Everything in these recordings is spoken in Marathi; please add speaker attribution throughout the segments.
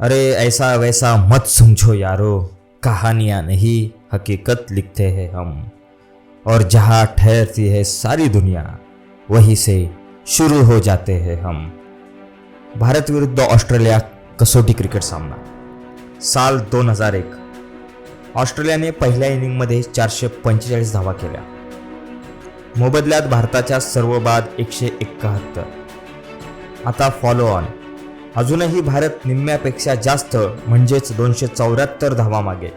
Speaker 1: अरे ऐसा वैसा मत समझो यारो। कहानियाँ नहीं, हकीकत लिखते हैं हम। और जहाँ ठहरती है सारी दुनिया, वहीं से शुरू हो जाते हैं हम। भारत विरुद्ध ऑस्ट्रेलिया कसोटी क्रिकेट सामना। साल दोन हज़ार एक। ऑस्ट्रेलियाने पहिल्या इनिंगमध्ये चारशे पंचेचाळीस धावा केल्या। मोबदल्यात भारताच्या सर्व बाद एकशे एकाहत्तर। आता फॉलो ऑन अजूनही भारत निम्म्यापेक्षा जास्त म्हणजेच दोनशे चौऱ्याहत्तर धावा मागे.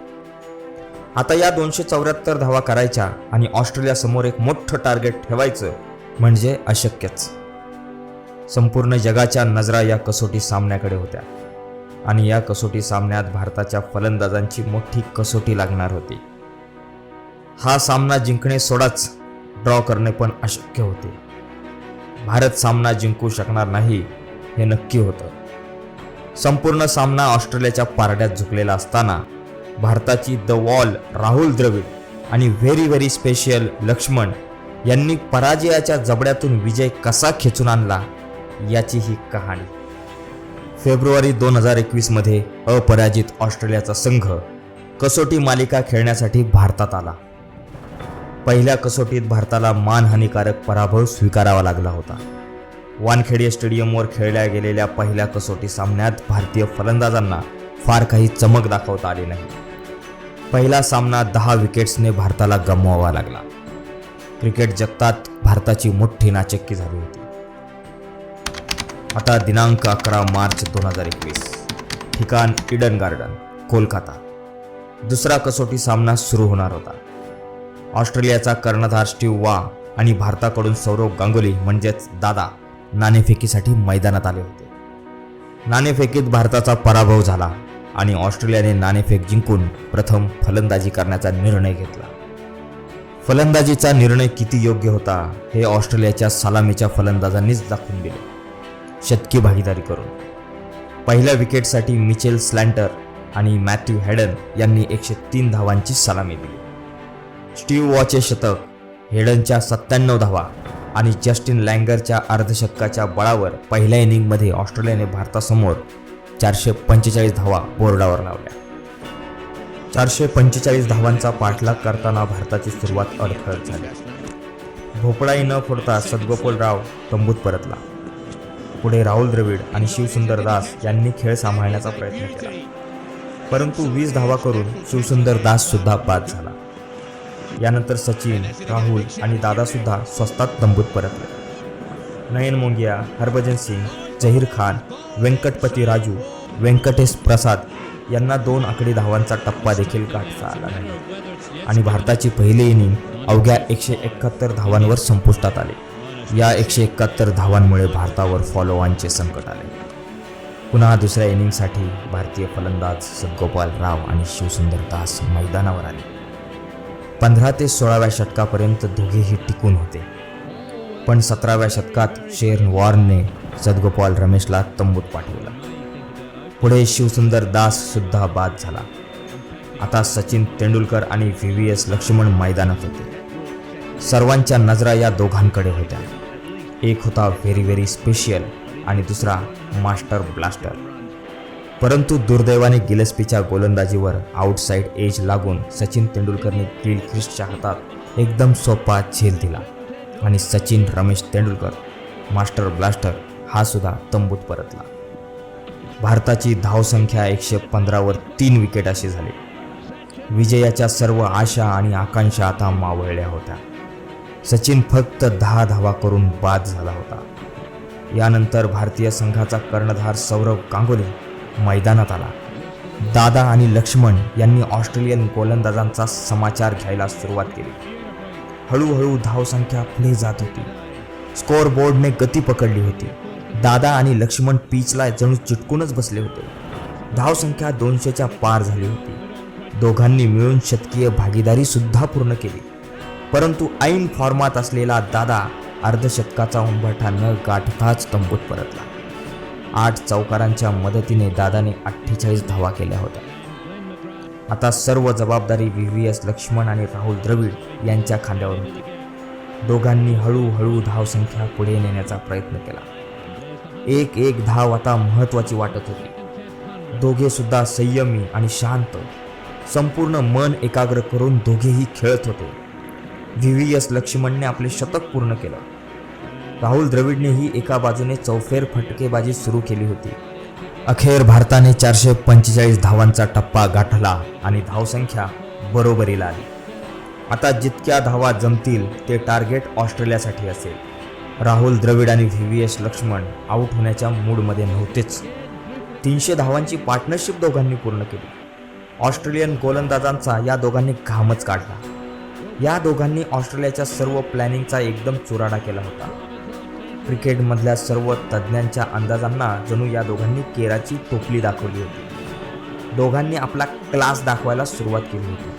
Speaker 1: आता या दोनशे चौऱ्याहत्तर धावा करायच्या आणि ऑस्ट्रेलियासमोर एक मोठं टार्गेट ठेवायचं म्हणजे अशक्यच. संपूर्ण जगाच्या नजरा या कसोटी सामन्याकडे होत्या. आणि या कसोटी सामन्यात भारताच्या फलंदाजांची मोठी कसोटी लागणार होती. हा सामना जिंकणे सोडाच ड्रॉ करणे पण अशक्य होते. भारत सामना जिंकू शकणार नाही हे नक्की होतं. संपूर्ण सामना ऑस्ट्रेलियाच्या पारड्यात झुकलेला असताना भारताची द वॉल राहुल द्रविड आणि व्हेरी व्हेरी स्पेशल लक्ष्मण यांनी पराजयाच्या जबड्यातून विजय कसा खेचून आणला याची ही कहाणी. फेब्रुवारी दोन हजार एकवीसमध्ये अपराजित ऑस्ट्रेलियाचा संघ कसोटी मालिका खेळण्यासाठी भारतात आला. पहिल्या कसोटीत भारताला मानहानिकारक पराभव स्वीकारावा लागला होता. वानखेडे स्टेडियमवर खेळल्या गेलेल्या पहिल्या कसोटी सामन्यात भारतीय फलंदाजांना फार काही चमक दाखवता आली नाही. पहिला सामना दहा विकेट्सने भारताला गमवावा लागला. क्रिकेट जगतात भारताची मोठी नाचक्की झाली होती. आता दिनांक अकरा मार्च दोन हजार एकवीस. ठिकाण इडन गार्डन कोलकाता. दुसरा कसोटी सामना सुरू होणार होता. ऑस्ट्रेलियाचा कर्णधार स्टीव्ह वा आणि भारताकडून सौरव गांगुली म्हणजेच दादा नाणेफेकीसाठी मैदानात आले होते. नाणेफेकीत भारताचा पराभव झाला आणि ऑस्ट्रेलियाने नाणेफेक जिंकून प्रथम फलंदाजी करण्याचा निर्णय घेतला. फलंदाजीचा निर्णय किती योग्य होता हे ऑस्ट्रेलियाच्या सलामीच्या फलंदाजांनीच दाखवून दिले. शतकी भागीदारी करून. पहिल्या विकेटसाठी मिचेल स्लँटर आणि मॅथ्यू हेडन यांनी एकशे तीन धावांची सलामी दिली. स्टीव्ह वॉचे शतक हेडनच्या सत्त्याण्णव धावा आणि जस्टिन लँगरच्या अर्धशतकाच्या बळावर पहिल्या इनिंगमध्ये ऑस्ट्रेलियाने भारतासमोर चारशे पंचेचाळीस धावा बोर्डावर लावल्या. चारशे पंचेचाळीस धावांचा पाठलाग करताना भारताची सुरुवात अडखळत झाली. भोपळाही न फोडता सद्गोपाल राव तंबूत परतला. पुढे राहुल द्रविड आणि शिवसुंदर दास यांनी खेळ सांभाळण्याचा प्रयत्न केला. परंतु वीस धावा करून शिवसुंदर दास सुद्धा बाद झाला. यानंतर सचिन राहुल आणि दादासुद्धा स्वस्तात तंबूत परतले. नयन मोंगिया हरभजन सिंग जहीर खान व्यंकटपती राजू व्यंकटेश प्रसाद यांना दोन आकडी धावांचा टप्पा देखील गाठता आला नाही. आणि भारताची पहिली इनिंग अवघ्या एकशे एकाहत्तर धावांवर संपुष्टात आले. या एकशे एकाहत्तर धावांमुळे भारतावर फॉलोवांचे संकट आले. पुन्हा दुसऱ्या इनिंगसाठी भारतीय फलंदाज सदगोपाल राव आणि शिवसुंदर दास मैदानावर आले. पंधरा ते सोळाव्या षटकापर्यंत दोघेही टिकून होते. पण सतराव्या शतकात शेरन वॉर्नने सदगोपाल रमेशला तंबूत पाठवला. पुढे शिवसुंदर दास सुद्धा बाद झाला. आता सचिन तेंडुलकर आणि व्ही व्ही एस लक्ष्मण मैदानात होते. सर्वांच्या नजरा या दोघांकडे होत्या. एक होता व्हेरी व्हेरी स्पेशल आणि दुसरा मास्टर ब्लास्टर. परंतु दुर्दैवाने गिलेस्पीच्या गोलंदाजीवर आउटसाईड एज लागून सचिन तेंडुलकरने गिल ख्रिस्टच्या हातात एकदम सोपा झेल दिला. आणि सचिन रमेश तेंडुलकर मास्टर ब्लास्टर हा सुद्धा तंबूत परतला. भारताची धावसंख्या एकशे पंधरावर तीन विकेट अशी झाली. विजयाच्या सर्व आशा आणि आकांक्षा आता मावळल्या होत्या. सचिन फक्त दहा धावा करून बाद झाला होता. यानंतर भारतीय संघाचा कर्णधार सौरव गांगुली मैदानात आला. दादा आणि लक्ष्मण यांनी ऑस्ट्रेलियन गोलंदाजांचा समाचार घ्यायला सुरुवात केली. हळूहळू धावसंख्या पुढे जात होती. स्कोअर बोर्डने गती पकडली होती. दादा आणि लक्ष्मण पीचला जणू चिटकूनच बसले होते. धावसंख्या दोनशेच्या पार झाली होती. दोघांनी मिळून शतकीय भागीदारी सुद्धा पूर्ण केली. परंतु ऐन फॉर्मात असलेला दादा अर्धशतकाचा उंबरठा न गाठताच तंबूत परतला. आठ चौकारांच्या मदतीने दादाने अठ्ठेचाळीस धावा केल्या होत्या. आता सर्व जबाबदारी व्ही व्ही एस लक्ष्मण आणि राहुल द्रविड यांच्या खांद्यावर होती. दोघांनी हळूहळू धावसंख्या पुढे नेण्याचा प्रयत्न केला. एक एक धाव आता महत्त्वाची वाटत होती. दोघे सुद्धा संयमी आणि शांत. संपूर्ण मन एकाग्र करून दोघेही खेळत होते. व्ही व्ही एस लक्ष्मणने आपले शतक पूर्ण केलं. राहुल द्रविडनेही एका बाजूने चौफेर फटकेबाजी सुरू केली होती. अखेर भारताने चारशे पंचेचाळीस धावांचा टप्पा गाठला आणि धावसंख्या बरोबरीला आली. आता जितक्या धावा जमतील ते टार्गेट ऑस्ट्रेलियासाठी असेल. राहुल द्रविड आणि V V S Laxman out होण्याच्या मूडमध्ये नव्हतेच. तीनशे धावांची पार्टनरशिप दोघांनी पूर्ण केली. ऑस्ट्रेलियन गोलंदाजांचा या दोघांनी घामच काढला. या दोघांनी ऑस्ट्रेलियाच्या सर्व प्लॅनिंगचा एकदम चुराडा केला होता. क्रिकेटमधल्या सर्व तज्ज्ञांच्या अंदाजांना जणू या दोघांनी केराची टोपली दाखवली होती. दोघांनी आपला क्लास दाखवायला सुरुवात केली होती.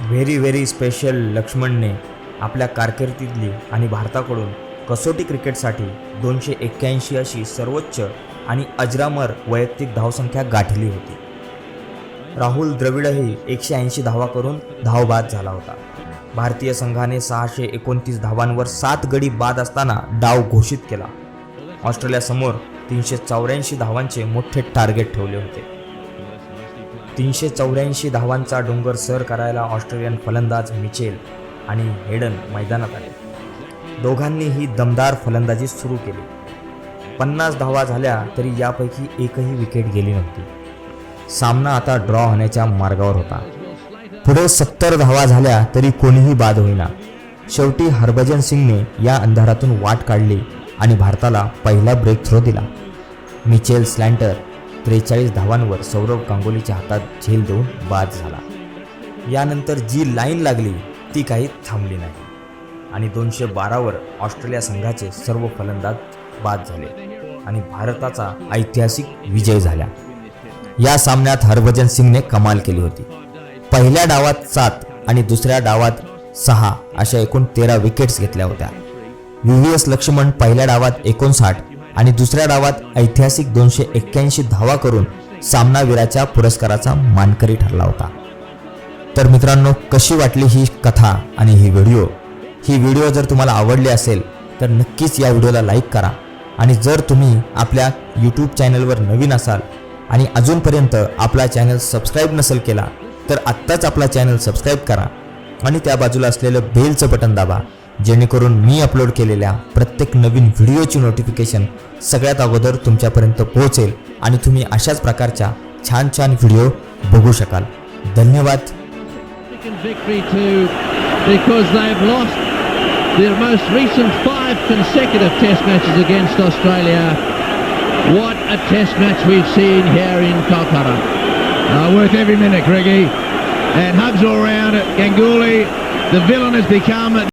Speaker 1: व्हेरी व्हेरी स्पेशल लक्ष्मणने आपल्या कारकिर्दीतली आणि भारताकडून कसोटी क्रिकेटसाठी दोनशे एक्क्याऐंशी अशी सर्वोच्च आणि अजरामर वैयक्तिक धावसंख्या गाठली होती. राहुल द्रविडही एकशे ऐंशी धावा करून धावबाद झाला होता. भारतीय संघाने सहाशे एकोणतीस धावांवर सात गडी बाद असताना डाव घोषित केला. ऑस्ट्रेलियासमोर तीनशे चौऱ्याऐंशी धावांचे मोठे टार्गेट ठेवले होते. तीनशे चौऱ्याऐंशी धावांचा डोंगर सर करायला ऑस्ट्रेलियन फलंदाज मिचेल आणि हेडन मैदानात आले. दोघांनीही दमदार फलंदाजी सुरू केली. पन्नास धावा झाल्या तरी यापैकी एकही विकेट गेली नव्हती. सामना आता ड्रॉ होण्याच्या मार्गावर होता. पुढे सत्तर धावा झाल्या तरी कोणीही बाद होईना. शेवटी हरभजन सिंगने या अंधारातून वाट काढली आणि भारताला पहिला ब्रेक थ्रो दिला. मिचेल स्लँटर त्रेचाळीस धावांवर सौरव गांगुलीच्या हातात झेल देऊन बाद झाला. यानंतर जी लाईन लागली ती काही थांबली नाही. आणि दोनशे बारावर ऑस्ट्रेलिया संघाचे सर्व फलंदाज बाद झाले आणि भारताचा ऐतिहासिक विजय झाला. या सामन्यात हरभजन सिंगने कमाल केली होती. पहिल्या डावात सात आणि दुसऱ्या डावात सहा अशा एकूण तेरा विकेट्स घेतल्या होत्या. व्ही व्ही एस लक्ष्मण पहिल्या डावात एकोणसाठ आणि दुसऱ्या डावात ऐतिहासिक दोनशे एक्क्याऐंशी धावा करून सामनावीराच्या पुरस्काराचा मानकरी ठरला होता. तर मित्रांनो कशी वाटली ही कथा आणि ही व्हिडिओ? ही व्हिडिओ जर तुम्हाला आवडली असेल तर नक्कीच या व्हिडिओला लाईक करा. आणि जर तुम्ही आपल्या यूट्यूब चॅनलवर नवीन असाल आणि अजूनपर्यंत आपला चॅनल सबस्क्राईब नसेल केला तर आत्ताच आपला चॅनल सबस्क्राईब करा आणि त्या बाजूला असलेलं बेलचं बटन दाबा जेणेकरून मी अपलोड केलेल्या प्रत्येक नवीन व्हिडिओची नोटिफिकेशन सगळ्यात अगोदर तुमच्यापर्यंत पोहोचेल आणि तुम्ही अशाच प्रकारच्या छान छान व्हिडिओ बघू शकाल. धन्यवाद.
Speaker 2: Their most recent five consecutive test matches against australia. What a test match we've seen here in calcutta.
Speaker 3: Uh, worth every minute, Greggy. And hugs all round it. Ganguly, the villain has become